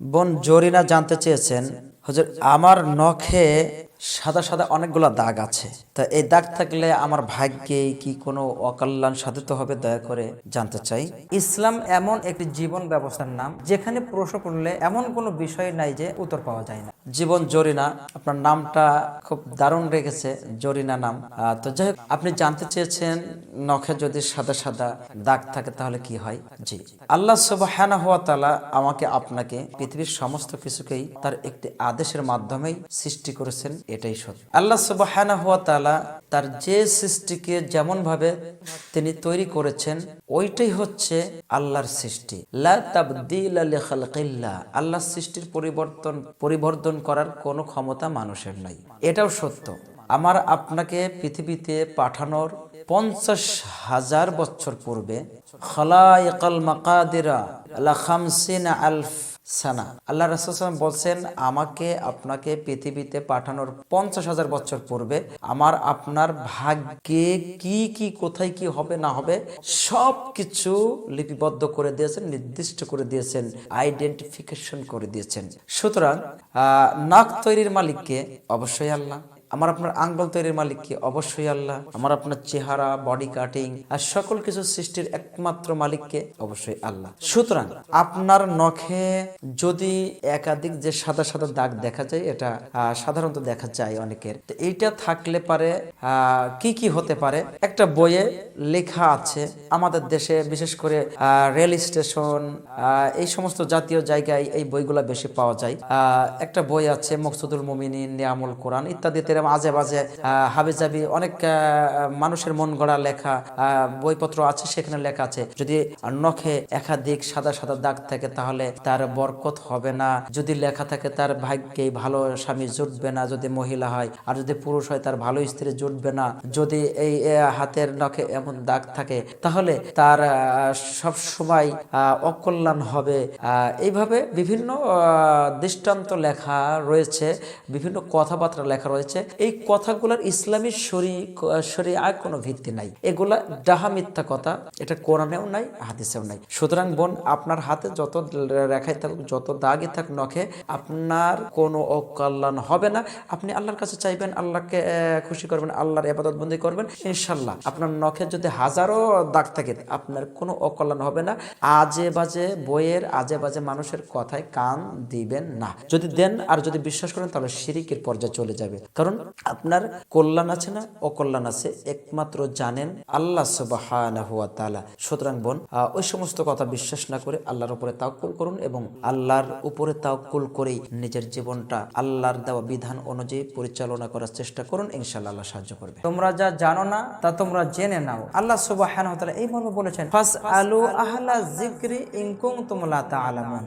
বোন জরিনা জানতে চেয়েছেন হজর আমার নখে সাদা সাদা অনেকগুলো দাগ আছে। তা এই দাগ থাকলে আমার ভাগ্যে কি কোনো অকল্যাণ সাধিত হবে দয়া করে জানতে চাই। ইসলাম এমন একটি জীবন ব্যবস্থার নাম, যেখানে প্রশ্ন করলে এমন কোনো বিষয় নাই যে উত্তর পাওয়া যায় না। জীবন জরিনা, আপনার নামটা খুব দারুণ রেখেছে জরিনা নাম। তো যাই আপনি জানতে চেয়েছেন নখে যদি সাদা সাদা দাগ থাকে তাহলে কি হয়? জি। আল্লাহ সুবহানাহু হওয়া তালা আমাকে, আপনাকে পৃথিবীর সমস্ত কিছুকেই তার একটি আদেশের মাধ্যমেই সৃষ্টি করেছেন। এটাই সত্য। আল্লাহ সুবহানাহু ওয়া তাআলা তার যে সৃষ্টিকে যেমন ভাবে তিনি তৈরি করেছেন, ওইটাই হচ্ছে আল্লাহর সৃষ্টি। আল্লাহর সৃষ্টির পরিবর্তন পরিবর্তন করার কোনো ক্ষমতা মানুষের নাই। এটাও সত্য। আমার আপনাকে পৃথিবীতে পাঠানোর পঞ্চাশ হাজার বছর পূর্বে, খলাইকাল মাকাদিরা আলা আলফ সানা। আল্লাহ রাসুলাম বলছেন, আমাকে আপনাকে পৃথিবীতে পাঠানোর পঞ্চাশ হাজার বছর পূর্বে আমার, আপনার ভাগ্যে কি কি, কোথায় কি হবে, না হবে সব কিছু লিপিবদ্ধ করে দিয়েছেন, নির্দিষ্ট করে দিয়েছেন আইডেন্টিফিকেশন করে দিয়েছেন। সুতরাং নাক তৈরির মালিককে অবশ্যই আল্লাহ আমার আপনার আঙ্গল তৈরির মালিক কি? অবশ্যই আল্লাহ। আমার আপনার চেহারা বডি কাটিং আর সকল কিছু সৃষ্টির একমাত্র মালিককে অবশ্যই আল্লাহ। সুতরাং আপনার নখে যদি একাধিক যে সাদা সাদা দাগ দেখা যায়, এটা সাধারণত দেখা যায় অনেকের। তো এইটা থাকলে পারে কি কি হতে পারে? একটা বইয়ে লেখা আছে, আমাদের দেশে বিশেষ করে রেল স্টেশন এই সমস্ত জাতীয় জায়গায় এই বইগুলা বেশি পাওয়া যায়। একটা বই আছে, মকসুদুল মুমিনিন, নিয়ামুল কোরআন ইত্যাদিতে এরকম আজে বাজে হাবিজাবি অনেক মানুষের মন গড়া লেখা বইপত্র আছে, সেখানে লেখা আছে। যদি নখে একাধিক সাদা সাদা দাগ থাকে, তাহলে তার বরকত হবে না। যদি লেখা থাকে, তার ভাগ্যে ভালো স্বামী জুটবে না যদি মহিলা হয়। আর যদি পুরুষ হয়, তার ভালো স্ত্রী জুটবে না। যদি এই হাতের নখে এমন দাগ থাকে, তাহলে তার সব সময় অকল্যাণ হবে। এইভাবে বিভিন্ন দৃষ্টান্ত লেখা রয়েছে, বিভিন্ন কথাবার্তা লেখা রয়েছে। এই কথাগুলোর ইসলামী শরী শরিয়ায় কোনো ভিত্তি নাই। এগুলা ডাহা মিথ্যা কথা, এটা কোরআনেও নাই, হাদিসেও নাই। সুতরাং বোন, আপনার হাতে যত রেখাই থাকুক, যত দাগই থাকুক নখে আপনার কোনো অকল্যাণ হবে না। আপনি আল্লাহর কাছে চাইবেন, আল্লাহকে খুশি করবেন, আল্লাহর এবাদত বন্দি করবেন, ইনশাল্লাহ। আপনার নখে যদি হাজারো দাগ থাকে, আপনার কোনো অকল্যাণ হবে না। আজে বাজে বইয়ের, আজে বাজে মানুষের কথায় কান দিবেন না। যদি দেন আর যদি বিশ্বাস করেন, তাহলে শিরিকের পর্যায়ে চলে যাবে। কারণ আপনার কল্যাণ আছে না অকল্যাণ আছে? একমাত্র জানেন আল্লাহ সুবহানাহু সুতরাং বোন ওই সমস্ত কথা বিশ্বাস না করে আল্লাহর উপরে তাওকুল করুন এবং আল্লাহর উপরে তাওকুল করেই নিজের জীবনটা আল্লাহর দেওয়া বিধান অনুযায়ী পরিচালনা করার চেষ্টা করুন ইনশাআল্লাহ আল্লাহ সাহায্য করবে। তোমরা যা জানো না তা তোমরা জেনে নাও। আল্লাহ ওয়া এই মর্মে বলেছেন ফাস আলু আহলা যিকরি ইন কুনতুম লা তাআলামুন।